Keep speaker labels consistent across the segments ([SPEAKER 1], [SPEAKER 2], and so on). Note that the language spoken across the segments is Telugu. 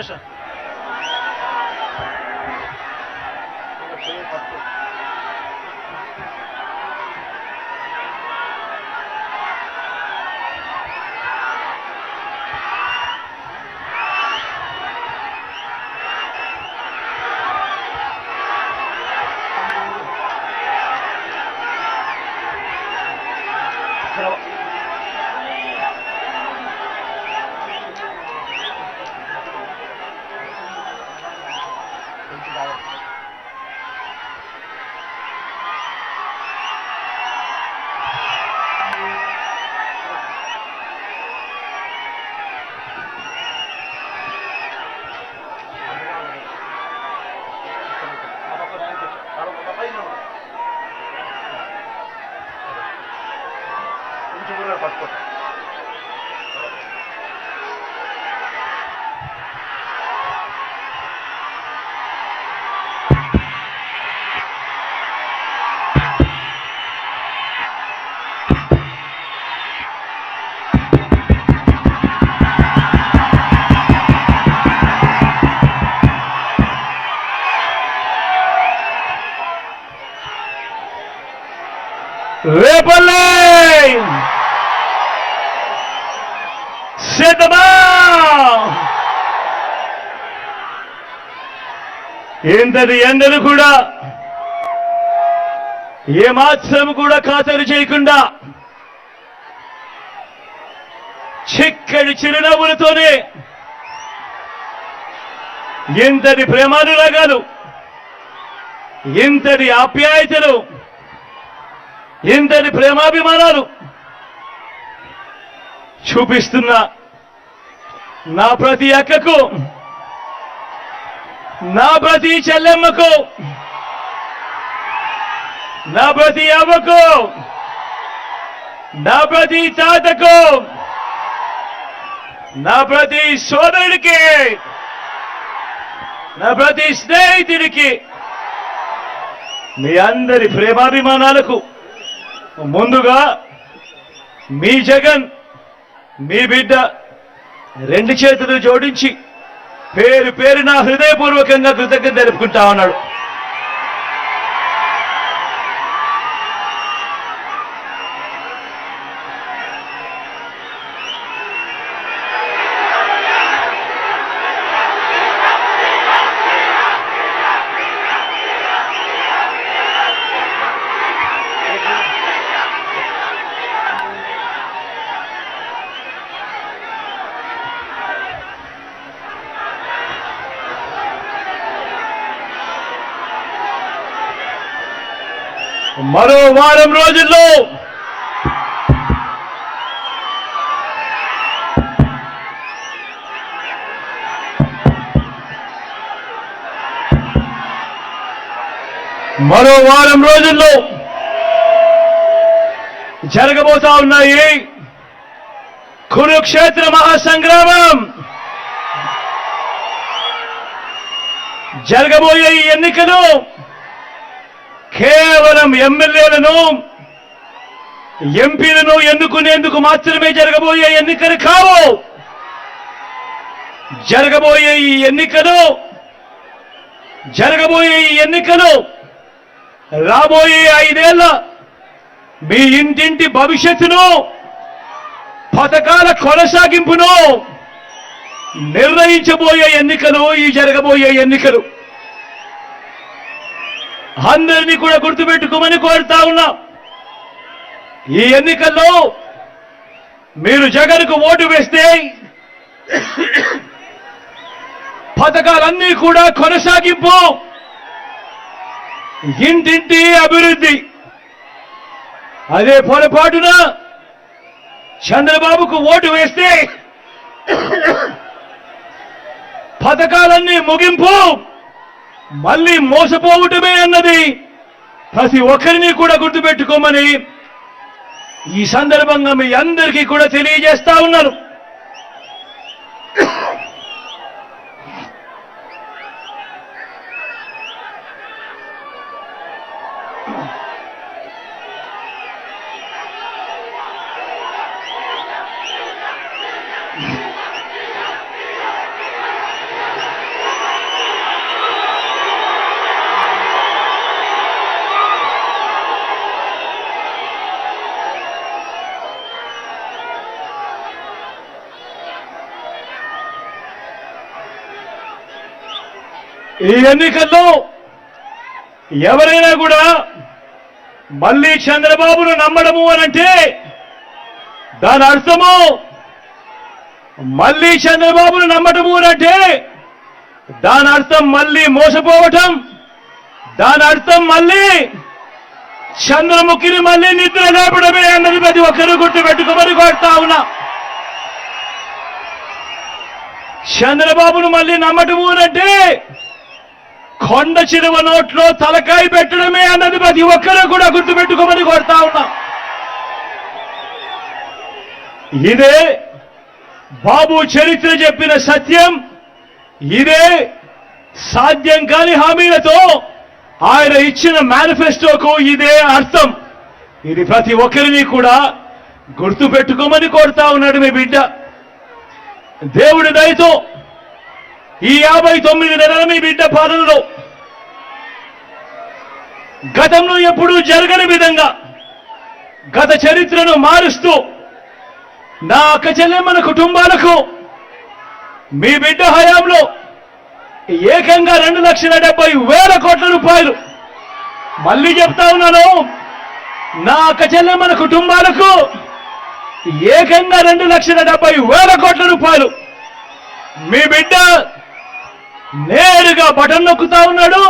[SPEAKER 1] Listen. ఇంతటి ఎండలు కూడా? ఏమాత్రం కూడా ఖాతరు చేయకుండా చిక్కడి చిరునవ్వులతోనే ఇంతటి ప్రేమానురాగాలు ఇంతటి ఆప్యాయతలు ఇంతటి ప్రేమాభిమానాలు చూపిస్తున్న నా ప్రతి అక్కకు నా ప్రతి చెల్లెమ్మకు నా ప్రతి అవ్వకు నా ప్రతి తాతకు నా ప్రతి సోదరుడికి నా ప్రతి స్నేహితుడికి మీ అందరి ప్రేమాభిమానాలకు ముందుగా మీ జగన్ మీ బిడ్డ రెండు చేతులు జోడించి పేరు పేరు నా హృదయపూర్వకంగా కృతజ్ఞత తెలుపుకుంటా ఉన్నాడు. వారం రోజుల్లో మరో వారం రోజుల్లో జరగబోతా ఉన్నాయి కురుక్షేత్ర మహాసంగ్రామం. జరగబోయే ఈ ఎన్నికలు కేవలం ఎమ్మెల్యేలను ఎంపీలను ఎన్నుకునేందుకు మాత్రమే జరగబోయే ఎన్నికలు కావు. జరగబోయే ఈ ఎన్నికలు జరగబోయే ఈ ఎన్నికలు రాబోయే ఐదేళ్ళ మీ ఇంటింటి భవిష్యత్తును పథకాల కొనసాగింపును నిర్ణయించబోయే ఎన్నికలు ఈ జరగబోయే ఎన్నికలు. అందరినీ కూడా గుర్తుపెట్టుకోమని కోరుతా ఉన్నా. ఈ ఎన్నికల్లో మీరు జగన్కు ఓటు వేస్తే పథకాలన్నీ కూడా కొనసాగింపు. ఇంటింటి అభివృద్ధి. అదే పొరపాటున చంద్రబాబుకు ఓటు వేస్తే పథకాలన్నీ ముగింపు. మళ్ళీ మోసపోవటమే అన్నది ప్రతి ఒక్కరిని కూడా గుర్తుపెట్టుకోమని ఈ సందర్భంగా మీ అందరికీ కూడా తెలియజేస్తా ఉన్నాను. ఎన్నికల్లో ఎవరైనా కూడా మళ్ళీ చంద్రబాబును నమ్మడము అనంటే దాని అర్థము మళ్ళీ చంద్రబాబును నమ్మటము అనంటే దాని అర్థం మళ్ళీ మోసపోవటం దాని అర్థం మళ్ళీ చంద్రముఖిని మళ్ళీ నిద్ర లేపడమే అన్నది ప్రతి ఒక్కరు గుర్తు పెట్టుకోమని కోరుతా ఉన్నా. చంద్రబాబును మళ్ళీ నమ్మటము అంటే కొండ చిరువ నోట్లో తలకాయ పెట్టడమే అన్నది ప్రతి ఒక్కరూ కూడా గుర్తుపెట్టుకోమని కోరుతా ఉన్నాం. ఇదే బాబు చరిత్ర చెప్పిన సత్యం ఇదే సాధ్యం కాని హామీలతో ఆయన ఇచ్చిన మేనిఫెస్టోకు ఇదే అర్థం. ఇది ప్రతి ఒక్కరిని కూడా గుర్తు పెట్టుకోమని కోరుతా ఉన్నాడు మీ బిడ్డ. దేవుడి దయతో ఈ యాభై తొమ్మిది నెలల మీ బిడ్డ పాలనలో గతంలో ఎప్పుడూ జరగని విధంగా గత చరిత్రను మారుస్తూ నా అక్క చెల్లెమ్మల కుటుంబాలకు మీ బిడ్డ హయాంలో ఏకంగా రెండు లక్షల డెబ్బై వేల కోట్ల రూపాయలు. మళ్ళీ చెప్తా ఉన్నాను నా అక్క చెల్లెమ్మల కుటుంబాలకు ఏకంగా రెండు లక్షల డెబ్బై వేల కోట్ల రూపాయలు. మీ బిడ్డ నేరుగా బటన్ నొక్కుతా ఉన్నాడు.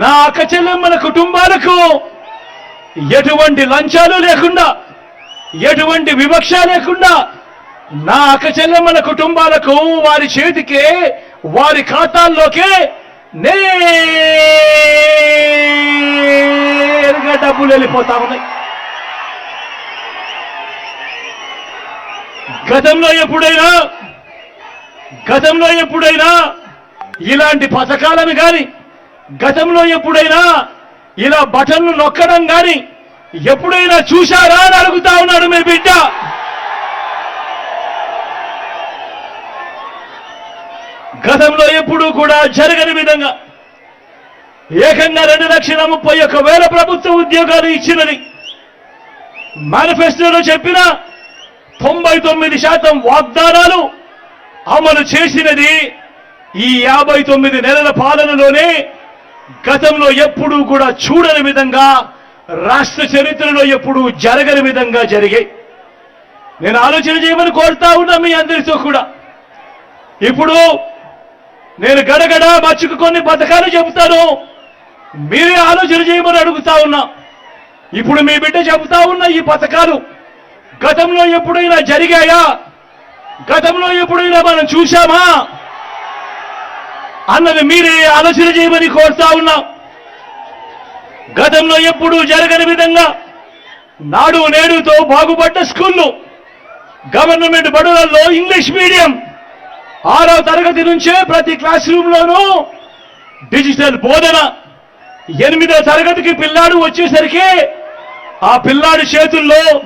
[SPEAKER 1] నా అక్క చెల్లెమ్మల కుటుంబాలకు ఎటువంటి లంచాలు లేకుండా ఎటువంటి వివక్ష లేకుండా నా అక్క చెల్లెమ్మల కుటుంబాలకు వారి చేతికే వారి ఖాతాల్లోకే నేరుగా డబ్బులు వెళ్ళిపోతా ఉన్నాయి. గతంలో ఎప్పుడైనా గతంలో ఎప్పుడైనా ఇలాంటి పథకాలను కానీ గతంలో ఎప్పుడైనా ఇలా బటన్లు నొక్కడం కానీ ఎప్పుడైనా చూశారా అని అడుగుతా ఉన్నాడు మీ బిడ్డ. గతంలో ఎప్పుడూ కూడా జరగని విధంగా ఏకంగా రెండు లక్షల ముప్పై ఒక్క వేల ప్రభుత్వ ఉద్యోగాలు ఇచ్చినది. మేనిఫెస్టోలో చెప్పిన తొంభై తొమ్మిది శాతం వాగ్దానాలు అమలు చేసినది ఈ యాభై తొమ్మిది నెలల పాలనలోనే గతంలో ఎప్పుడూ కూడా చూడని విధంగా రాష్ట్ర చరిత్రలో ఎప్పుడూ జరగని విధంగా జరిగాయి. నేను ఆలోచన చేయమని కోరుతా ఉన్నా మీ అందరితో కూడా. ఇప్పుడు నేను గడగడ మచ్చుకు కొన్ని పథకాలు చెబుతాను. మీరే ఆలోచన చేయమని అడుగుతా ఉన్నా. ఇప్పుడు మీ బిడ్డ చెబుతా ఉన్న ఈ పథకాలు గతంలో ఎప్పుడైనా జరిగాయా? గతంలో ఎప్పుడైనా మనం చూశామా? అన్నది మీరే ఆలోచన చేయమని కోరుతా ఉన్నాం. గతంలో ఎప్పుడూ జరగని విధంగా నాడు నేడుతో బాగుపడ్డ స్కూళ్ళు గవర్నమెంట్ బడులలో ఇంగ్లీష్ మీడియం ఆరో తరగతి నుంచే ప్రతి క్లాస్ రూమ్లోనూ డిజిటల్ బోధన. ఎనిమిదో తరగతికి పిల్లాడు వచ్చేసరికి ఆ పిల్లాడి చేతుల్లో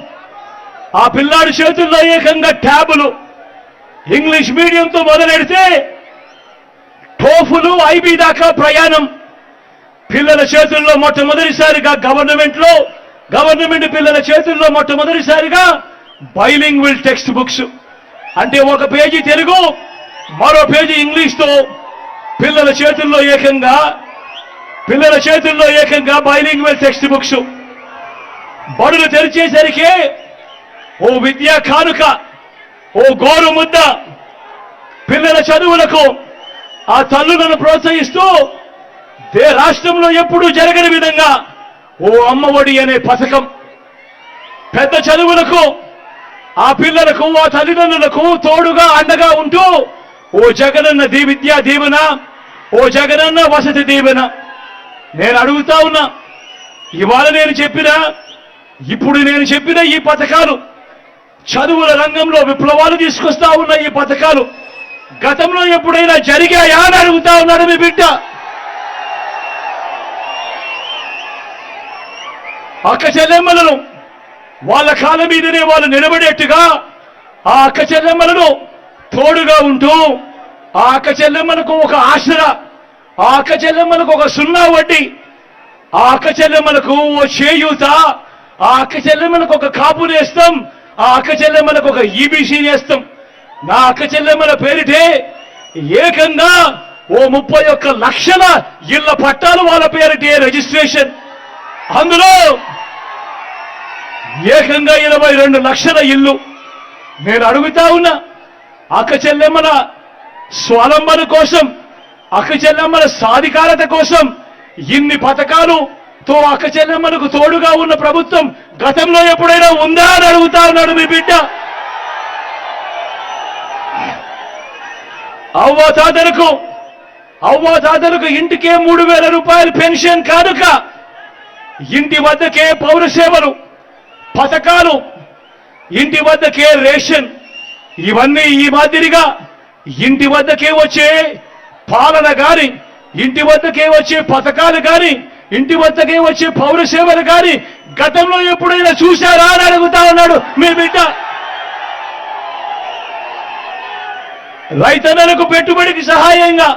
[SPEAKER 1] ఆ పిల్లాడి చేతుల్లో ఏకంగా ట్యాబులు. ఇంగ్లీష్ మీడియంతో మొదలెడితే టోఫులు ఐబీ దాకా ప్రయాణం. పిల్లల చేతుల్లో మొట్టమొదటిసారిగా గవర్నమెంట్లో గవర్నమెంట్ పిల్లల చేతుల్లో మొట్టమొదటిసారిగా బైలింగ్ విల్ టెక్స్ట్ బుక్స్ అంటే ఒక పేజీ తెలుగు మరో పేజీ ఇంగ్లీష్తో. పిల్లల చేతుల్లో ఏకంగా పిల్లల చేతుల్లో ఏకంగా బైలింగ్ విల్ టెక్స్ట్ బుక్స్ బడులు తెరిచేసరికి ఓ విద్యా కానుక ఓ గోరు ముద్ద పిల్లల చదువులకు ఆ తల్లులను ప్రోత్సహిస్తూ దే రాష్ట్రంలో ఎప్పుడూ జరగని విధంగా ఓ అమ్మఒడి అనే పథకం పెద్ద చదువులకు ఆ పిల్లలకు ఆ తల్లిదండ్రులకు తోడుగా అండగా ఉంటూ ఓ జగనన్న దీ విద్యా దీవెన ఓ జగనన్న వసతి దీవెన. నేను అడుగుతా ఉన్నా ఇవాళ నేను చెప్పిన ఇప్పుడు నేను చెప్పిన ఈ పథకాలు చదువుల రంగంలో విప్లవాలు తీసుకొస్తా ఉన్న ఈ పథకాలు గతంలో ఎప్పుడైనా జరిగాయా అని అడుగుతా ఉన్నాడు మీ బిడ్డ? అక్క చెల్లెమ్మలను వాళ్ళ కాళ్ళ మీదనే వాళ్ళు నిలబడేట్టుగా ఆ అక్క చెల్లెమ్మలను తోడుగా ఉంటూ ఆ అక్క చెల్లెమ్మలకు ఒక ఆసరా ఆ అక్క చెల్లెమ్మలకు ఒక సున్నా వడ్డీ ఆ అక్క చెల్లెమ్మలకు ఓ చేయూత ఆ అక్క చెల్లెమ్మలకు ఒక కాపు నేస్తాం ఆ అక్క చెల్లెమ్మలకు ఒక ఈబీసీ నేస్తాం. నా అక్క చెల్లెమ్మల పేరిటే ఏకంగా ఓ ముప్పై ఒక్క లక్షల ఇళ్ళ పట్టాలు వాళ్ళ పేరిటే రిజిస్ట్రేషన్. అందులో ఏకంగా ఇరవై రెండు లక్షల ఇల్లు నేను అడుగుతా ఉన్నా. అక్క చెల్లెమ్మల స్వలంబన కోసం అక్క చెల్లెమ్మల సాధికారత కోసం ఇన్ని పథకాలు తో అక్క చెల్లెమ్మలకు తోడుగా ఉన్న ప్రభుత్వం గతంలో ఎప్పుడైనా ఉందా అని అడుగుతా ఉన్నాడు మీ బిడ్డ. అవ్వ తాతలకు అవ్వ తాతలకు ఇంటికే మూడు వేల రూపాయలు పెన్షన్ కానుక. ఇంటి వద్దకే పౌర సేవలు పథకాలు ఇంటి వద్దకే రేషన్ ఇవన్నీ ఈ మాదిరిగా ఇంటి వద్దకే వచ్చే పాలన కానీ ఇంటి వద్దకే వచ్చే పథకాలు కానీ ఇంటి వద్దకే వచ్చే పౌర సేవలు గాని గతంలో ఎప్పుడైనా చూశారా అని అడుగుతా ఉన్నాడు మీ బిడ్డ. రైతన్నలకు పెట్టుబడికి సహాయంగా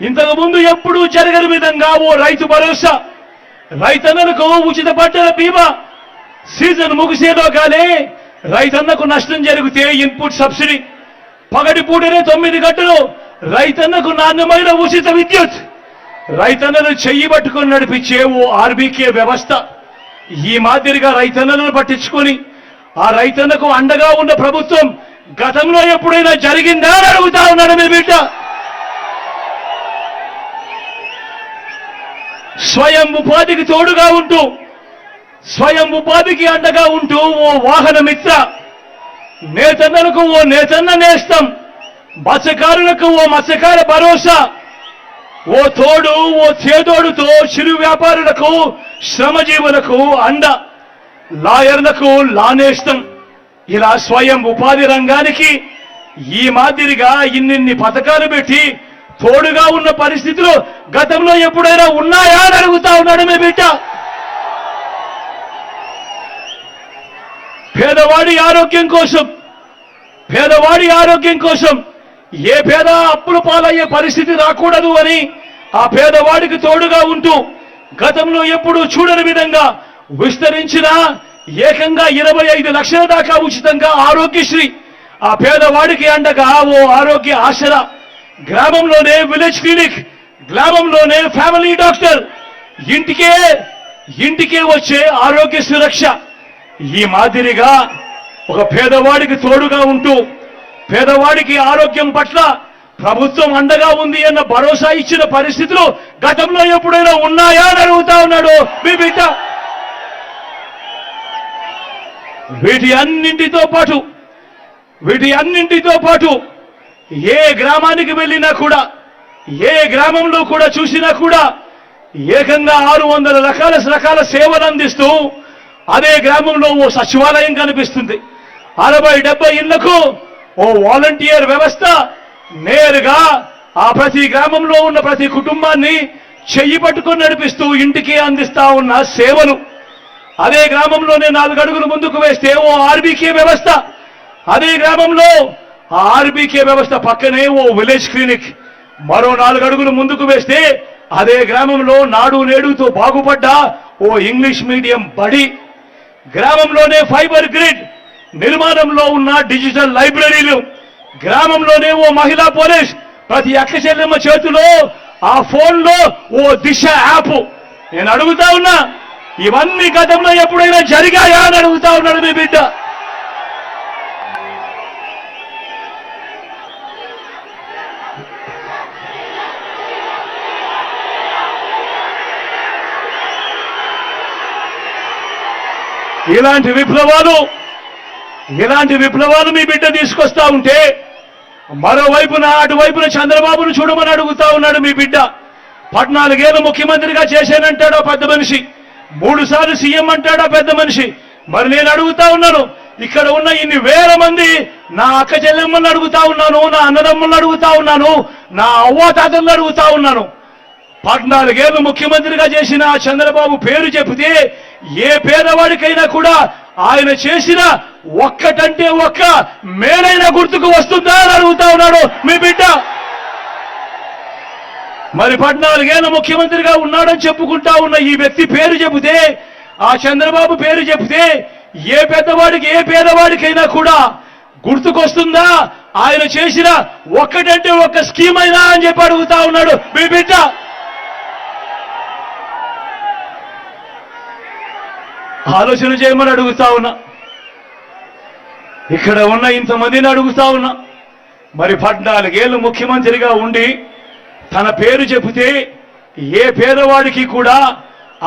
[SPEAKER 1] ఇంతకు ముందు ఎప్పుడూ జరగని విధంగా ఓ రైతు భరోసా రైతన్నలకు ఉచిత పంటల బీమా సీజన్ ముగిసేలోగానే రైతన్నకు నష్టం జరిగితే ఇన్పుట్ సబ్సిడీ పగటిపూటనే తొమ్మిది గంటలు రైతన్నకు నాణ్యమైన ఉచిత విద్యుత్. రైతన్నలు చెయ్యి పట్టుకొని నడిపించే ఓ ఆర్బీకే వ్యవస్థ. ఈ మాదిరిగా రైతన్నలను పట్టించుకొని ఆ రైతన్నకు అండగా ఉన్న ప్రభుత్వం గతంలో ఎప్పుడైనా జరిగిందా అని అడుగుతా ఉన్నాడు మీ బిడ్డ. స్వయం ఉపాధికి తోడుగా ఉంటూ స్వయం ఉపాధికి అండగా ఉంటూ ఓ వాహన మిత్ర నేతన్నలకు ఓ నేతన్న నేస్తం మత్స్యకారులకు ఓ మత్స్యకార భరోసా ఓ తోడు ఓ చేదోడుతో చిరు వ్యాపారులకు శ్రమజీవులకు అండ లాయర్లకు లానేస్తం. ఇలా స్వయం ఉపాధి రంగానికి ఈ మాదిరిగా ఇన్నిన్ని పథకాలు పెట్టి తోడుగా ఉన్న పరిస్థితులు గతంలో ఎప్పుడైనా ఉన్నాయా అని అడుగుతా ఉన్నాడు మీ బిడ్డ. పేదవాడి ఆరోగ్యం కోసం పేదవాడి ఆరోగ్యం కోసం ఏ పేద అప్పుల పాలయ్యే పరిస్థితి రాకూడదు అని ఆ పేదవాడికి తోడుగా ఉంటూ గతంలో ఎప్పుడు చూడని విధంగా విస్తరించిన ఏకంగా ఇరవై ఐదు లక్షల దాకా ఉచితంగా ఆరోగ్యశ్రీ. ఆ పేదవాడికి అండగా ఓ ఆరోగ్య ఆశల. గ్రామంలోనే విలేజ్ క్లినిక్ గ్రామంలోనే ఫ్యామిలీ డాక్టర్. ఇంటికే ఇంటికే వచ్చే ఆరోగ్య సురక్ష. ఈ మాదిరిగా ఒక పేదవాడికి తోడుగా ఉంటూ పేదవాడికి ఆరోగ్యం పట్ల ప్రభుత్వం అండగా ఉంది అన్న భరోసా ఇచ్చిన పరిస్థితులు గతంలో ఎప్పుడైనా ఉన్నాయా అని అడుగుతా ఉన్నాడు. మీ బిడ్డ వీటి అన్నింటితో పాటు వీటి అన్నింటితో పాటు ఏ గ్రామానికి వెళ్ళినా కూడా ఏ గ్రామంలో కూడా చూసినా కూడా ఏకంగా ఆరు వందల రకాల రకాల సేవలు అందిస్తూ అదే గ్రామంలో ఓ సచివాలయం కనిపిస్తుంది. అరవై డెబ్బై ఇళ్ళకు ఓ వాలంటీర్ వ్యవస్థ నేరుగా ఆ ప్రతి గ్రామంలో ఉన్న ప్రతి కుటుంబాన్ని చెయ్యి పట్టుకొని నడిపిస్తూ ఇంటికి అందిస్తా ఉన్న సేవలు. అదే గ్రామంలోనే నాలుగు అడుగులు ముందుకు వేస్తే ఓ ఆర్బీకే వ్యవస్థ. అదే గ్రామంలో ఆ ఆర్బీకే వ్యవస్థ పక్కనే ఓ విలేజ్ క్లినిక్. మరో నాలుగు అడుగులు ముందుకు వేస్తే అదే గ్రామంలో నాడు నేడుతో బాగుపడ్డ ఓ ఇంగ్లీష్ మీడియం బడి. గ్రామంలోనే ఫైబర్ గ్రిడ్ నిర్మాణంలో ఉన్న డిజిటల్ లైబ్రరీలు. గ్రామంలోనే ఓ మహిళా పోలీస్ ప్రతి అక్క చెల్లెమ్మ చేతిలో ఆ ఫోన్లో ఓ దిశ యాప్. నేను అడుగుతా ఉన్నా ఇవన్నీ గతంలో ఎప్పుడైనా జరిగాయా అని అడుగుతా ఉన్నాడు మీ బిడ్డ. ఇలాంటి విప్లవాలు ఇలాంటి విప్లవాలు మీ బిడ్డ తీసుకొస్తా ఉంటే మరోవైపున అటువైపున చంద్రబాబును చూడమని అడుగుతా ఉన్నాడు మీ బిడ్డ. పద్నాలుగేళ్ళు ముఖ్యమంత్రిగా చేశానంటాడో పెద్ద మనిషి. మూడు సార్లు సీఎం అంటాడా పెద్ద మనిషి? మరి నేను అడుగుతా ఉన్నాను ఇక్కడ ఉన్న ఇన్ని వేల మంది నా అక్క చెల్లెమ్మని అడుగుతా ఉన్నాను నా అన్నదమ్ములను అడుగుతా ఉన్నాను నా అవ్వ తాతలను అడుగుతా ఉన్నాను. పద్నాలుగేళ్ళు ముఖ్యమంత్రిగా చేసిన చంద్రబాబు పేరు చెబితే ఏ పేదవాడికైనా కూడా ఆయన చేసిన ఒక్కటంటే ఒక్క మేలైన గుర్తుకు వస్తుందా అని అడుగుతా ఉన్నాడు మీ బిడ్డ. మరి పద్నాలుగేళ్ళ ముఖ్యమంత్రిగా ఉన్నాడని చెప్పుకుంటా ఉన్న ఈ వ్యక్తి పేరు చెబితే ఆ చంద్రబాబు పేరు చెబితే ఏ పెద్దవాడికి ఏ పేదవాడికైనా కూడా గుర్తుకొస్తుందా? ఆయన చేసిన ఒక్కటంటే ఒక్క స్కీమ్ అయినా అని చెప్పి అడుగుతా ఉన్నాడు. మీ బిడ్డ. ఆలోచన చేయమని అడుగుతా ఉన్నా. ఇక్కడ ఉన్న ఇంతమందిని అడుగుతా ఉన్నా. మరి పద్నాలుగేళ్ళు ముఖ్యమంత్రిగా ఉండి తన పేరు చెబితే ఏ పేదవాడికి కూడా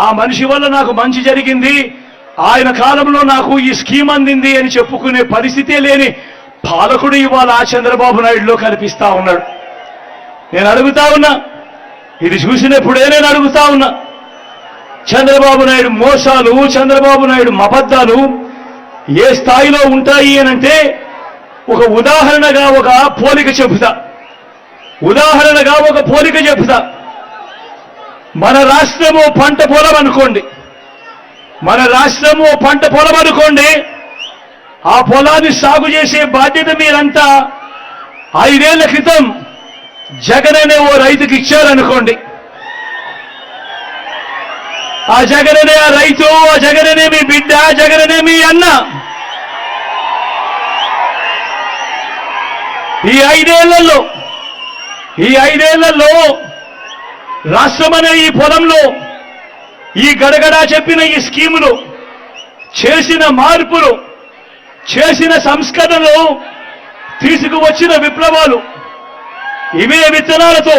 [SPEAKER 1] ఆ మనిషి వల్ల నాకు మంచి జరిగింది ఆయన కాలంలో నాకు ఈ స్కీమ్ అందింది అని చెప్పుకునే పరిస్థితే లేని పాలకుడు ఇవాళ ఆ చంద్రబాబు నాయుడులో కనిపిస్తా ఉన్నాడు. నేను అడుగుతా ఉన్నా ఇది చూసినప్పుడే నేను అడుగుతా ఉన్నా చంద్రబాబు నాయుడు మోసాలు చంద్రబాబు నాయుడు అబద్ధాలు ఏ స్థాయిలో ఉంటాయి అనంటే ఒక ఉదాహరణగా ఒక పోలిక చెబుతా. ఉదాహరణగా ఒక పోలిక చెబుతా. మన రాష్ట్రము పంట పొలం అనుకోండి. మన రాష్ట్రము పంట పొలం అనుకోండి ఆ పొలాన్ని సాగు చేసే బాధ్యత మీరంతా ఐదేళ్ళ క్రితం జగన్ అనే ఓ రైతుకి ఇచ్చారనుకోండి. ఆ జగననే ఆ రైతు ఆ జగననే మీ బిడ్డ ఆ జగననే మీ అన్న. ఈ ఐదేళ్ళలో ఈ ఐదేళ్ళలో రాష్ట్రం అనే ఈ పొలంలో ఈ గడగడా చెప్పిన ఈ స్కీములు చేసిన మార్పులు చేసిన సంస్కరణలు తీసుకువచ్చిన విప్లవాలు ఇవే విత్తనాలతో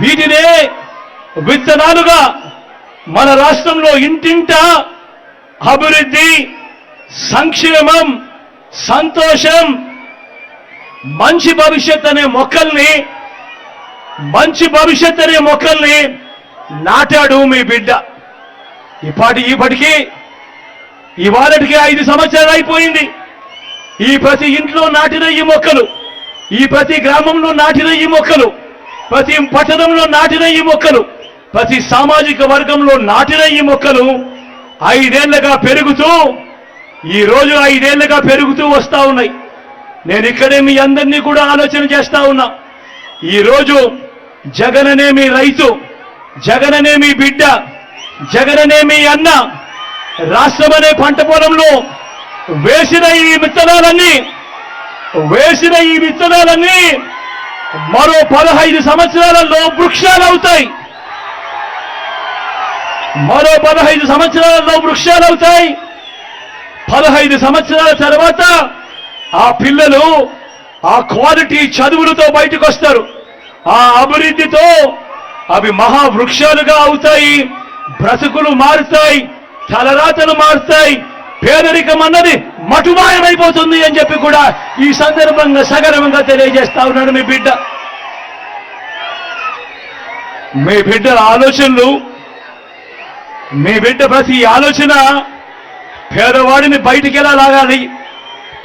[SPEAKER 1] వీటినే విత్తనాలుగా మన రాష్ట్రంలో ఇంటింట అభివృద్ధి సంక్షేమం సంతోషం మంచి భవిష్యత్ అనే మొక్కల్ని మంచి భవిష్యత్ అనే మొక్కల్ని నాటాడు మీ బిడ్డ. ఇప్పటి ఇప్పటికీ ఇవాళటికి ఐదు సంవత్సరాలు అయిపోయింది. ఈ ప్రతి ఇంట్లో నాటిన ఈ మొక్కలు ఈ ప్రతి గ్రామంలో నాటిన ఈ మొక్కలు ప్రతి పట్టణంలో నాటిన ఈ మొక్కలు ప్రతి సామాజిక వర్గంలో నాటిన ఈ మొక్కలు ఐదేళ్ళుగా పెరుగుతూ ఈ రోజు ఐదేళ్ళుగా పెరుగుతూ వస్తా ఉన్నాయి. నేను ఇక్కడే మీ అందరినీ కూడా ఆలోచన చేస్తా ఉన్నా. ఈ రోజు జగననే మీ రైతు జగననే మీ బిడ్డ జగననే మీ అన్న. రాష్ట్రం అనే పంట పొలంలో వేసిన ఈ విత్తనాలన్నీ వేసిన ఈ విత్తనాలన్నీ మరో పదహైదు సంవత్సరాలలో వృక్షాలు అవుతాయి మరో పదహైదు సంవత్సరాలలో వృక్షాలు అవుతాయి పదహైదు సంవత్సరాల తర్వాత ఆ పిల్లలు ఆ క్వాలిటీ చదువులతో బయటకు వస్తారు ఆ అభివృద్ధితో అవి మహావృక్షాలుగా అవుతాయి బ్రతుకులు మారుతాయి తలరాతలు మారుతాయి పేదరికం అన్నది మటుమాయమైపోతుంది అని చెప్పి కూడా ఈ సందర్భంగా సగర్వంగా తెలియజేస్తా ఉన్నాడు మీ బిడ్డ. మీ బిడ్డల ఆలోచనలు మీ బిడ్డ ప్రతి ఆలోచన పేదవాడిని బయటికి ఎలా లాగాలి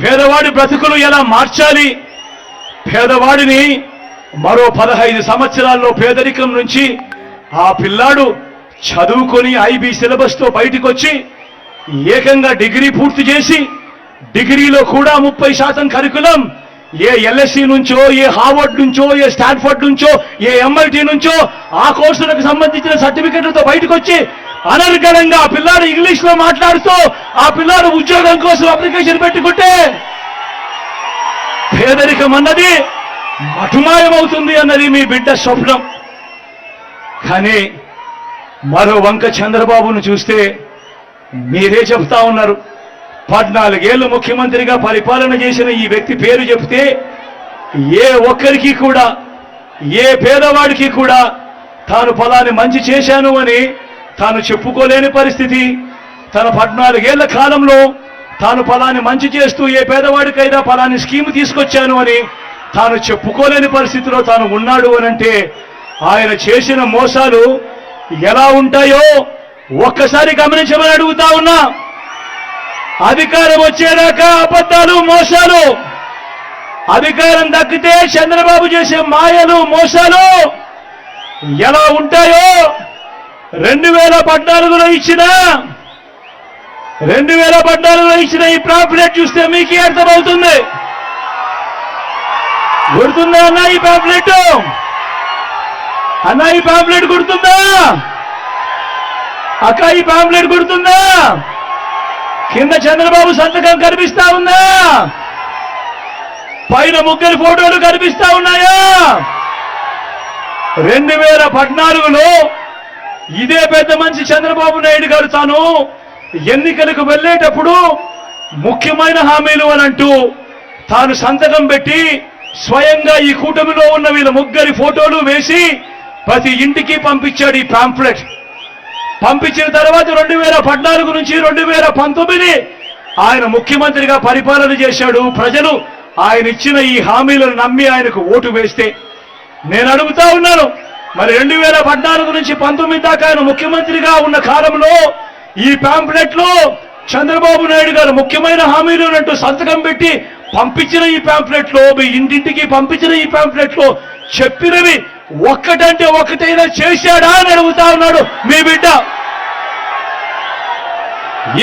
[SPEAKER 1] పేదవాడి బ్రతుకులు ఎలా మార్చాలి పేదవాడిని మరో పదహైదు సంవత్సరాల్లో పేదరికం నుంచి ఆ పిల్లాడు చదువుకొని ఐబీ సిలబస్తో బయటకు వచ్చి ఏకంగా డిగ్రీ పూర్తి చేసి డిగ్రీలో కూడా ముప్పై శాతం కరికులం. ఏ ఎల్ఎస్సి నుంచో ఏ హార్వర్డ్ నుంచో ఏ స్టాన్ఫర్డ్ నుంచో ఏ ఎంఐటి నుంచో ఆ కోర్సులకు సంబంధించిన సర్టిఫికెట్లతో బయటకు వచ్చి అనర్గళంగా ఆ పిల్లాడు ఇంగ్లీష్లో మాట్లాడుతూ ఆ పిల్లాడు ఉద్యోగం కోసం అప్లికేషన్ పెట్టుకుంటే పేదరికం అన్నది మటుమాయమవుతుంది అన్నది మీ బిడ్డ స్వప్నం. కానీ మరో వంక చంద్రబాబును చూస్తే మీరే చెప్తా ఉన్నారు. పద్నాలుగేళ్ళు ముఖ్యమంత్రిగా పరిపాలన చేసిన ఈ వ్యక్తి పేరు చెప్తే ఏ ఒక్కరికి కూడా ఏ పేదవాడికి కూడా తాను ఫలాన్ని మంచి చేశాను అని తాను చెప్పుకోలేని పరిస్థితి. తన పద్నాలుగేళ్ళ కాలంలో తాను ఫలాన్ని మంచి చేస్తూ ఏ పేదవాడికైనా ఫలాన్ని స్కీమ్ తీసుకొచ్చాను అని తాను చెప్పుకోలేని పరిస్థితిలో తాను ఉన్నాడు అనంటే ఆయన చేసిన మోసాలు ఎలా ఉంటాయో ఒక్కసారి గమనించమని అడుగుతా ఉన్నా. అధికారం వచ్చేదాకా అబద్ధాలు మోసాలు. అధికారం దక్కితే చంద్రబాబు చేసే మాయలు మోసాలు ఎలా ఉంటాయో రెండు వేల పద్నాలుగులో ఇచ్చిన రెండు వేల పద్నాలుగులో ఇచ్చిన ఈ ప్రాఫిట్ చూస్తే మీకే అర్థమవుతుంది. గుర్తుందా అన్న ఈ ప్యాంప్లెట్ అన్న ఈ ప్యాంప్లెట్ గుర్తుందా? అక్క ఈ ప్యాంప్లెట్ గుర్తుందా? కింద చంద్రబాబు సంతకం కనిపిస్తా ఉందా? పైన ముగ్గురి ఫోటోలు కనిపిస్తా ఉన్నాయా? రెండు వేల పద్నాలుగులో ఇదే పెద్ద మనిషి చంద్రబాబు నాయుడు గారు తాను ఎన్నికలకు వెళ్ళేటప్పుడు ముఖ్యమైన హామీలు అని అంటూ తాను సంతకం పెట్టి స్వయంగా ఈ కూటమిలో ఉన్న వీళ్ళ ముగ్గురి ఫోటోలు వేసి ప్రతి ఇంటికి పంపించాడు ఈ పాంఫ్లెట్ పంపించిన తర్వాత రెండు వేల పద్నాలుగు నుంచి రెండు వేల పంతొమ్మిది ఆయన ముఖ్యమంత్రిగా పరిపాలన చేశాడు. ప్రజలు ఆయన ఇచ్చిన ఈ హామీలను నమ్మి ఆయనకు ఓటు వేస్తే నేను అడుగుతా ఉన్నాను మరి రెండు వేల పద్నాలుగు నుంచి పంతొమ్మిది దాకా ఆయన ముఖ్యమంత్రిగా ఉన్న కాలంలో ఈ పాంప్లెట్లో చంద్రబాబు నాయుడు గారు ముఖ్యమైన హామీలు అంటూ సంతకం పెట్టి పంపించిన ఈ పాంప్లెట్లో మీ ఇంటింటికి పంపించిన ఈ పాంప్లెట్లో చెప్పినవి ఒక్కటంటే ఒక్కటైనా చేశాడా అని అడుగుతా ఉన్నాడు మీ బిడ్డ.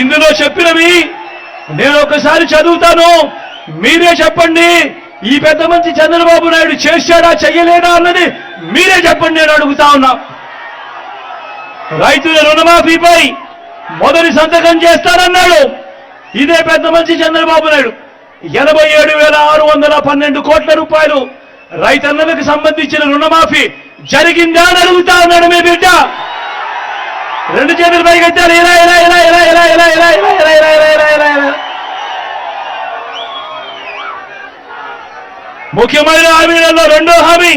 [SPEAKER 1] ఇందులో చెప్పినవి నేను ఒకసారి చదువుతాను. మీరే చెప్పండి ఈ పెద్ద మంచి చంద్రబాబు నాయుడు చేశాడా చెయ్యలేడా అన్నది మీరే చెప్పండి నేను అడుగుతా ఉన్నా. రైతుల రుణమాఫీపై మొదటి సంతకం చేస్తానన్నాడు. ఇదే పెద్ద మంచి చంద్రబాబు నాయుడు. ఎనభై ఏడు వేల ఆరు వందల పన్నెండు కోట్ల రూపాయలు రైతన్నలకు సంబంధించిన రుణమాఫీ జరిగిందా అని అడుగుతా ఉన్నాడు మీ బిడ్డ రెండు చేతులు పైకెత్తారు ఇలా ఇలా ఇలా ఇలా ఇలా ఇలా ఇలా ఇలా ఇలా ఇలా ఇలా ఇలా ఇలా ఇలా ముఖ్యమైన హామీలలో రెండో హామీ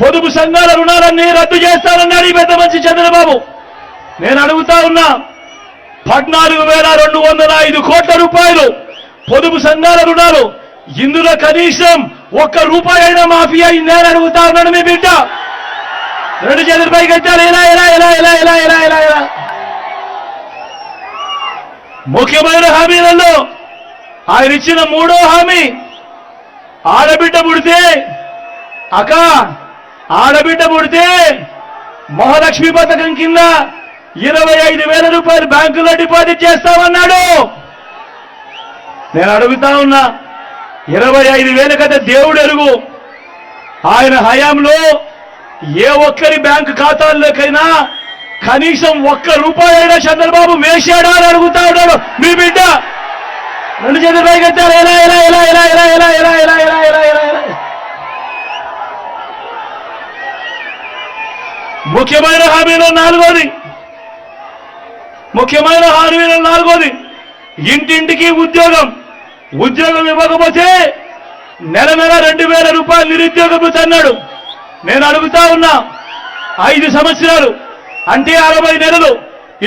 [SPEAKER 1] పొదుపు సంఘాల రుణాలన్నీ రద్దు చేస్తానన్నాడు ఈ పెద్ద మంచి చంద్రబాబు నేను అడుగుతా ఉన్నా పద్నాలుగు వేల రెండు వందల ఐదు కోట్ల రూపాయలు పొదుపు సంఘాల రుణాలు. ఇందులో కనీసం ఒక్క రూపాయి అయినా మాఫీ అయిందని అడుగుతా ఉన్నాడు మీ బిడ్డ. రెండు చేతుల పైకి ఎత్తారు ఇలా ఇలా ఇలా ఇలా ఇలా ఇలా ఇలా ఇలా ముఖ్యమైన హామీలలో ఆయన ఇచ్చిన మూడో హామీ ఆడబిడ్డ పుడితే అక్క ఆడబిడ్డ పుడితే మహాలక్ష్మి పథకం కింద ఇరవై ఐదు వేల రూపాయలు బ్యాంకులో డిపాజిట్ చేస్తామన్నాడు. నేను అడుగుతా ఉన్నా ఇరవై ఐదు వేల కదా దేవుడు ఎరుగు ఆయన హయాంలో ఏ ఒక్కరి బ్యాంకు ఖాతాల్లోకైనా కనీసం ఒక్క రూపాయి అయినా చంద్రబాబు వేశాడా అని అడుగుతా ఉన్నాడు మీ బిడ్డ రెండు చేతులు పైకెత్తారు ఎలా ఎలా ఎలా ఎలా ఎలా ఎలా ఎలా ఎలా ఎలా ఎలా ఎలా ఎలా ముఖ్యమైన హామీలో నాలుగోది ముఖ్యమైన హామీలో నాలుగోది ఇంటింటికి ఉద్యోగం. ఉద్యోగం ఇవ్వకపోతే నెల నెల రెండు వేల రూపాయలు నిరుద్యోగం అన్నాడు నేను అడుగుతా ఉన్నా ఐదు సంవత్సరాలు అంటే అరవై నెలలు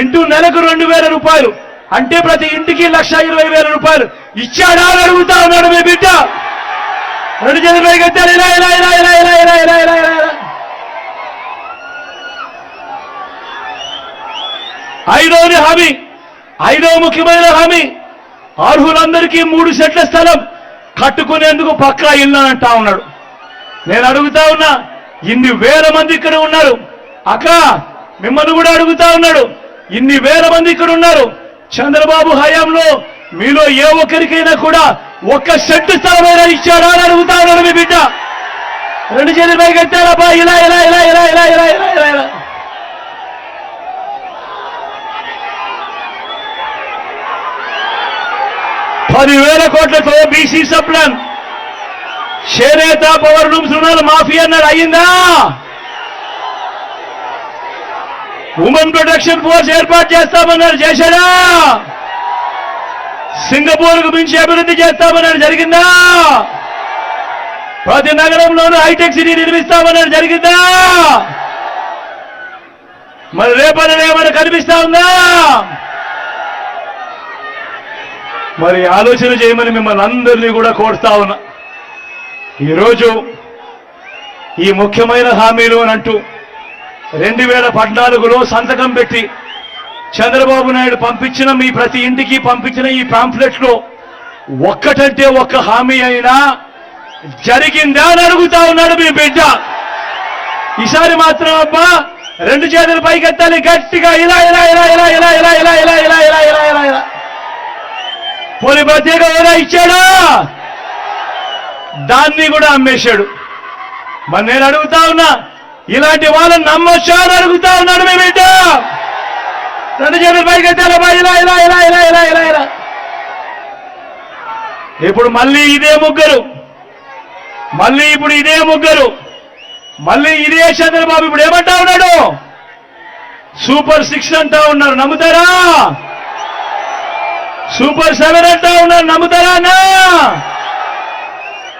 [SPEAKER 1] ఇంటూ నెలకు రెండు వేల రూపాయలు అంటే ప్రతి ఇంటికి లక్ష ఇరవై వేల రూపాయలు ఇచ్చాడా అని అడుగుతా ఉన్నాడు మీ బిడ్డ. రెండు చేతులు పైకెత్తారు ఇలా ఇలా ఇలా ఇలా ఇలా ఇలా ఇలా ఇలా ఇలా ఇలా. ఐదవది హామీ. ఐదవ ముఖ్యమైన హామీ. అర్హులందరికీ మూడు సెట్ల స్థలం కట్టుకునేందుకు పక్కా ఇల్లు అంటా ఉన్నాడు. నేను అడుగుతా ఉన్నా ఇన్ని వేల మంది ఇక్కడ ఉన్నారు. అక్క మిమ్మల్ని కూడా అడుగుతా ఉన్నాడు. ఇన్ని వేల మంది ఇక్కడ ఉన్నారు. చంద్రబాబు హయాంలో మీలో ఏ ఒక్కరికైనా కూడా ఒక్క షెడ్ స్థలమైనా ఇచ్చాడా అని అడుగుతా ఉన్నాడు మీ బిడ్డ. రెండు చేతులు పైకి ఎత్తారబ్బా ఇలా ఇలా ఇలా ఇలా ఇలా ఇలా ఇలా ఇలా ఇలా. పదివేల కోట్లతో బీసీ సప్లన్ చేనేత పవర్ రూమ్స్ రుణాలు మాఫీ అన్నారు అయ్యిందా? ఉమెన్ ప్రొటెక్షన్ ఫోర్స్ ఏర్పాటు చేస్తామన్నారు చేశారా? సింగపూర్కు మించి అభివృద్ధి చేస్తామన్నారు జరిగిందా? ప్రతి నగరంలోనూ హైటెక్ సిటీ నిర్మిస్తామన్నారు జరిగిందా? మరి రేపటి ఏమైనా కనిపిస్తా ఉందా? మరి ఆలోచన చేయమని మిమ్మల్ని అందరినీ కూడా కోరుతా ఉన్నా ఈరోజు ఈ ముఖ్యమైన హామీలు అని అంటూ రెండు వేల పద్నాలుగులో సంతకం పెట్టి చంద్రబాబు నాయుడు పంపించిన మీ ప్రతి ఇంటికి పంపించిన ఈ పాంప్లెట్లో ఒక్కటంటే ఒక్క హామీ అయినా జరిగిందా అని అడుగుతా ఉన్నాడు మీ బిడ్డ ఈసారి మాత్రం అబ్బా రెండు చేతులు పైకెత్తాలి గట్టిగా ఇలా ఇలా ఇలా ఇలా ఇలా ఇలా ఇలా ఇలా ఇలా ఇలా ఇలా ఇలా ఇలా పోనీ ప్రత్యేక హోదా ఇచ్చాడా? దాన్ని కూడా అమ్మేశాడు. మరి నేను అడుగుతా ఉన్నా ఇలాంటి వాళ్ళని నమ్మొచ్చా అని అడుగుతా ఉన్నాడు మీ బిడ్డ. రెండు చేతులు పైకి ఎత్తారమ్మా ఇలా ఇలా ఇలా ఇలా ఇలా ఇలా ఇలా. ఇప్పుడు మళ్ళీ ఇదే ముగ్గురు. మళ్ళీ ఇప్పుడు ఇదే ముగ్గురు. మళ్ళీ ఇదే చంద్రబాబు ఇప్పుడు ఏమంటా ఉన్నాడు? సూపర్ సిక్స్ అంటా ఉన్నారు. నమ్ముతారా? సూపర్ సెవెన్ అంటా ఉన్నారు నమ్ముతారా అన్నా?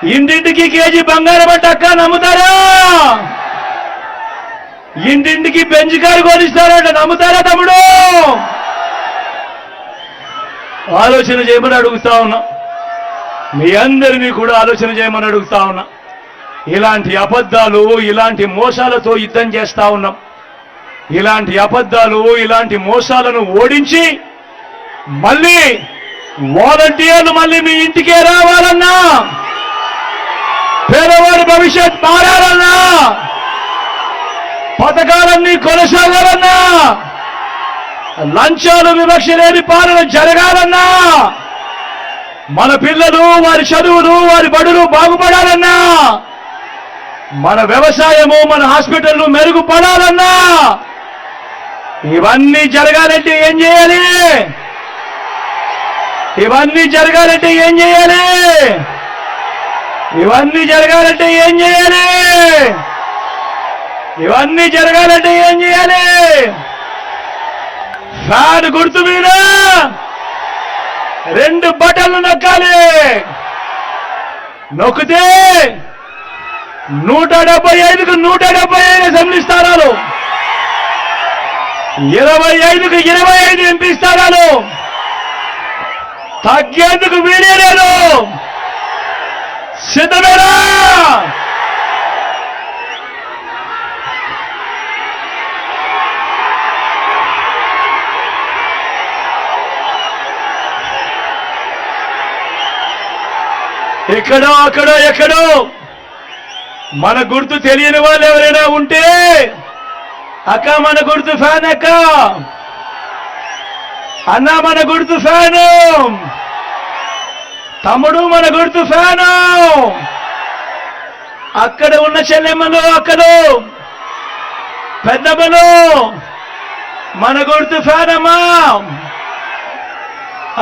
[SPEAKER 1] ఇంటింటికి కేజీ బంగారం అక్క నమ్ముతారా? ఇంటింటికి బెంచ్ కారు కొనిస్తారంట నమ్ముతారా తమ్ముడు? ఆలోచన చేయమని అడుగుతా ఉన్నా. మీ అందరినీ కూడా ఆలోచన చేయమని అడుగుతా ఉన్నా. ఇలాంటి అబద్ధాలు ఇలాంటి మోసాలతో యుద్ధం చేస్తా ఉన్నాం. ఇలాంటి అబద్ధాలు ఇలాంటి మోసాలను ఓడించి మళ్ళీ వాలంటీర్లు మళ్ళీ మీ ఇంటికే రావాలన్నా పేదవాడి భవిష్యత్ మారాలన్నా పథకాలన్నీ కొనసాగాలన్నా లంచాలు వివక్ష లేని పాలన జరగాలన్నా మన పిల్లలు వారి చదువులు వారి బడులు బాగుపడాలన్నా మన వ్యవసాయము మన హాస్పిటల్లు మెరుగుపడాలన్నా ఇవన్నీ జరగాలంటే ఏం చేయాలి? ఇవన్నీ జరగాలంటే ఏం చేయాలి? ఇవన్నీ జరగాలంటే ఏం చేయాలి? ఇవన్నీ జరగాలంటే ఏం చేయాలి? ఫ్యాన్ గుర్తు మీద రెండు బటన్లు నొక్కాలి. నొక్కితే నూట డెబ్బై ఐదుకు నూట డెబ్బై ఐదు అసెంబ్లీ స్థానాలు. ఇరవై ఐదుకు ఇరవై ఐదు ఎంపీ స్థానాలు. తగ్గేందుకు వీడే లేదు. సిద్ధమేనా? ఎక్కడో అక్కడో ఎక్కడో. మన గుర్తు తెలియని వాళ్ళు ఎవరైనా ఉంటే అక్క మన గుర్తు ఫ్యాన్ అక్క. అన్న మన గుర్తు ఫ్యాను తమ్ముడు మన గుర్తు ఫ్యాను అక్కడ ఉన్న చెల్లెమ్మలు అక్కలు పెద్దమ్మలు మన గుర్తు ఫ్యానమ్మా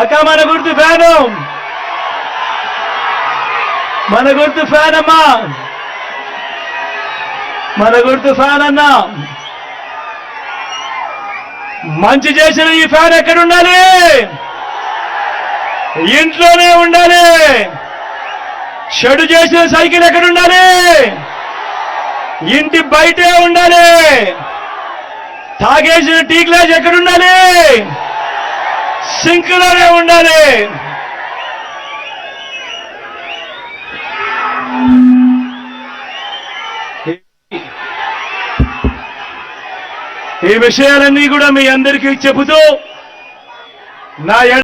[SPEAKER 1] అక్క మన గుర్తు ఫ్యాను మన గుర్తు ఫ్యానమ్మా మన గుర్తు ఫ్యాన్ అన్నా మంచి చేసిన ఈ ఫ్యాన్ ఎక్కడ ఉండాలి? ఇంట్లోనే ఉండాలి. చెడు చేసిన సైకిల్ ఎక్కడ ఉండాలి? ఇంటి బయటే ఉండాలి. తాగేసిన టీ గ్లాస్ ఎక్కడ ఉండాలి? సింక్లోనే ఉండాలి. ఈ విషయాలన్నీ కూడా మీ అందరికీ చెబుతూ నా